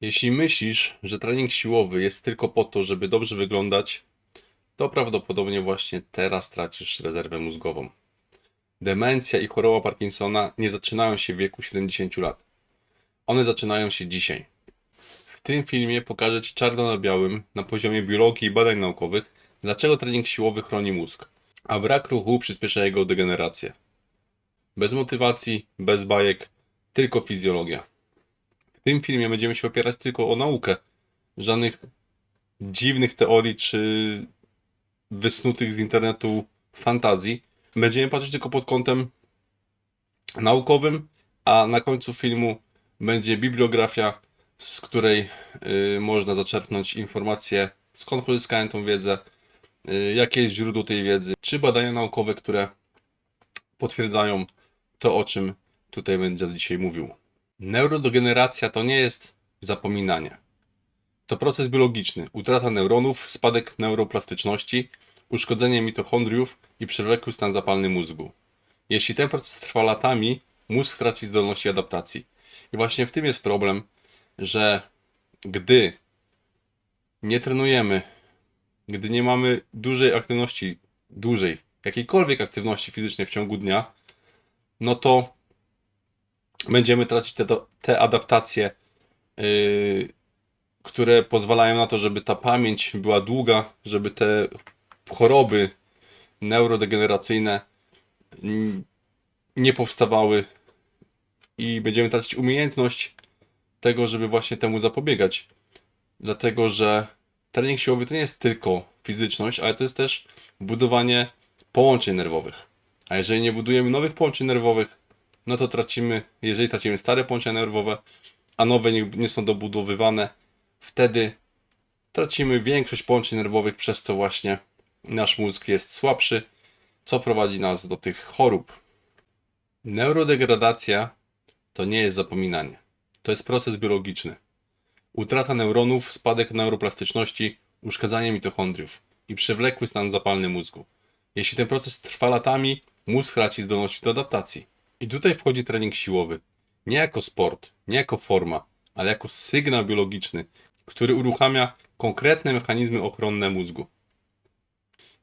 Jeśli myślisz, że trening siłowy jest tylko po to, żeby dobrze wyglądać, to prawdopodobnie właśnie teraz tracisz rezerwę mózgową. Demencja i choroba Parkinsona nie zaczynają się w wieku 70 lat. One zaczynają się dzisiaj. W tym filmie pokażę Ci czarno na białym, na poziomie biologii i badań naukowych, dlaczego trening siłowy chroni mózg, a brak ruchu przyspiesza jego degenerację. Bez motywacji, bez bajek, tylko fizjologia. W tym filmie będziemy się opierać tylko o naukę. Żadnych dziwnych teorii czy wysnutych z internetu fantazji. Będziemy patrzeć tylko pod kątem naukowym, a na końcu filmu będzie bibliografia, z której y, można zaczerpnąć informacje, skąd pozyskałem tą wiedzę, y, jakie jest źródło tej wiedzy, czy badania naukowe, które potwierdzają to, o czym tutaj będę dzisiaj mówił. Neurodegeneracja to nie jest zapominanie. To proces biologiczny, utrata neuronów, spadek neuroplastyczności, uszkodzenie mitochondriów i przewlekły stan zapalny mózgu. Jeśli ten proces trwa latami, mózg traci zdolności adaptacji. I właśnie w tym jest problem, że gdy nie trenujemy, gdy nie mamy dużej aktywności, dużej, jakiejkolwiek aktywności fizycznej w ciągu dnia, no to będziemy tracić te, te adaptacje, yy, które pozwalają na to, żeby ta pamięć była długa, żeby te choroby neurodegeneracyjne nie powstawały i będziemy tracić umiejętność tego, żeby właśnie temu zapobiegać. Dlatego, że trening siłowy to nie jest tylko fizyczność, ale to jest też budowanie połączeń nerwowych. A jeżeli nie budujemy nowych połączeń nerwowych, no to tracimy, jeżeli tracimy stare połączenia nerwowe, a nowe nie, nie są dobudowywane, wtedy tracimy większość połączeń nerwowych, przez co właśnie nasz mózg jest słabszy, co prowadzi nas do tych chorób. Neurodegradacja to nie jest zapominanie. To jest proces biologiczny. Utrata neuronów, spadek neuroplastyczności, uszkadzanie mitochondriów i przewlekły stan zapalny mózgu. Jeśli ten proces trwa latami, mózg traci zdolności do adaptacji. I tutaj wchodzi trening siłowy. Nie jako sport, nie jako forma, ale jako sygnał biologiczny, który uruchamia konkretne mechanizmy ochronne mózgu.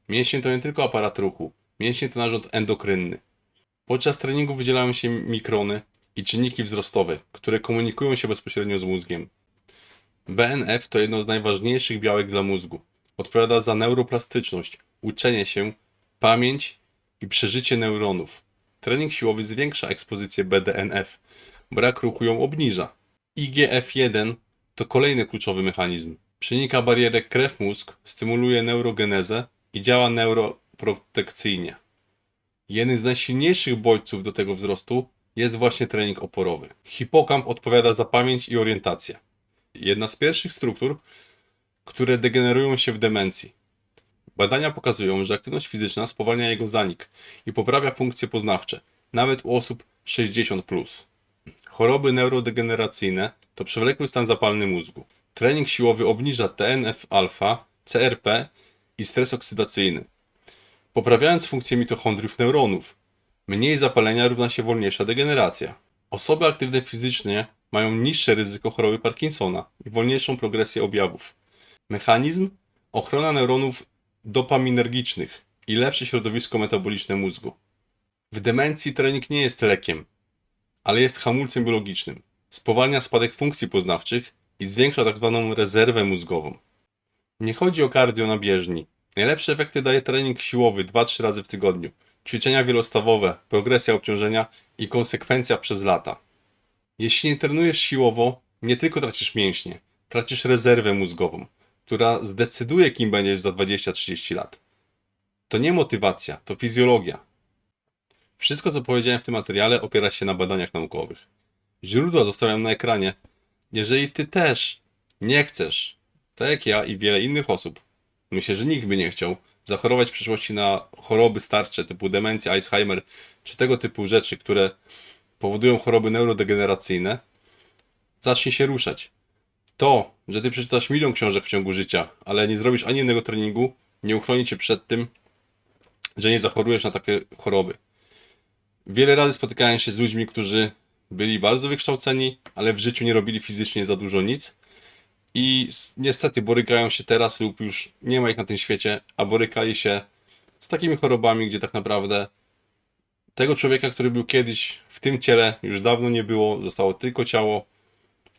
Mięśnie to nie tylko aparat ruchu, mięśnie to narząd endokrynny. Podczas treningu wydzielają się mikrony i czynniki wzrostowe, które komunikują się bezpośrednio z mózgiem. BNF to jedno z najważniejszych białek dla mózgu. Odpowiada za neuroplastyczność, uczenie się, pamięć i przeżycie neuronów. Trening siłowy zwiększa ekspozycję BDNF. Brak ruchu ją obniża. IGF-1 to kolejny kluczowy mechanizm. Przenika barierę krew-mózg, stymuluje neurogenezę i działa neuroprotekcyjnie. Jednym z najsilniejszych bodźców do tego wzrostu jest właśnie trening oporowy. Hipokamp odpowiada za pamięć i orientację. Jedna z pierwszych struktur, które degenerują się w demencji. Badania pokazują, że aktywność fizyczna spowalnia jego zanik i poprawia funkcje poznawcze, nawet u osób 60+. Choroby neurodegeneracyjne to przewlekły stan zapalny mózgu. Trening siłowy obniża TNF-alfa, CRP i stres oksydacyjny, poprawiając funkcję mitochondriów neuronów. Mniej zapalenia równa się wolniejsza degeneracja. Osoby aktywne fizycznie mają niższe ryzyko choroby Parkinsona i wolniejszą progresję objawów. Mechanizm ochrona neuronów dopaminergicznych i lepsze środowisko metaboliczne mózgu. W demencji trening nie jest lekiem, ale jest hamulcem biologicznym. Spowalnia spadek funkcji poznawczych i zwiększa tzw. rezerwę mózgową. Nie chodzi o cardio na bieżni. Najlepsze efekty daje trening siłowy 2-3 razy w tygodniu, ćwiczenia wielostawowe, progresja obciążenia i konsekwencja przez lata. Jeśli nie trenujesz siłowo, nie tylko tracisz mięśnie, tracisz rezerwę mózgową, która zdecyduje, kim będziesz za 20-30 lat. To nie motywacja, to fizjologia. Wszystko, co powiedziałem w tym materiale, opiera się na badaniach naukowych. Źródła zostawiam na ekranie. Jeżeli ty też nie chcesz, tak jak ja i wiele innych osób, myślę, że nikt by nie chciał, zachorować w przyszłości na choroby starcze typu demencja, Alzheimer, czy tego typu rzeczy, które powodują choroby neurodegeneracyjne, zacznij się ruszać. To, że ty przeczytasz milion książek w ciągu życia, ale nie zrobisz ani jednego treningu, nie uchroni cię przed tym, że nie zachorujesz na takie choroby. Wiele razy spotykałem się z ludźmi, którzy byli bardzo wykształceni, ale w życiu nie robili fizycznie za dużo nic i niestety borykają się teraz lub już nie ma ich na tym świecie, a borykali się z takimi chorobami, gdzie tak naprawdę tego człowieka, który był kiedyś w tym ciele, już dawno nie było, zostało tylko ciało,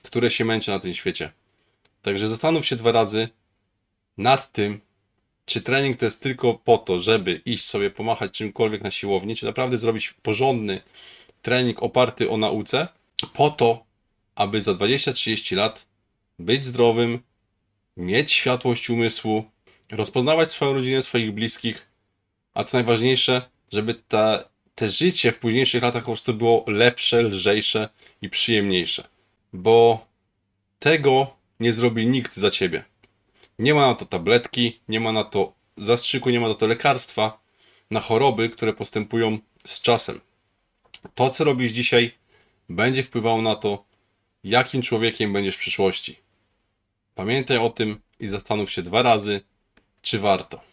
które się męczy na tym świecie. Także zastanów się dwa razy nad tym, czy trening to jest tylko po to, żeby iść sobie pomachać czymkolwiek na siłowni, czy naprawdę zrobić porządny trening oparty o nauce, po to, aby za 20-30 lat być zdrowym, mieć światłość umysłu, rozpoznawać swoją rodzinę, swoich bliskich, a co najważniejsze, żeby ta, te życie w późniejszych latach po prostu było lepsze, lżejsze i przyjemniejsze. Bo tego nie zrobi nikt za ciebie. Nie ma na to tabletki, nie ma na to zastrzyku, nie ma na to lekarstwa na choroby, które postępują z czasem. To, co robisz dzisiaj, będzie wpływało na to, jakim człowiekiem będziesz w przyszłości. Pamiętaj o tym i zastanów się dwa razy, czy warto.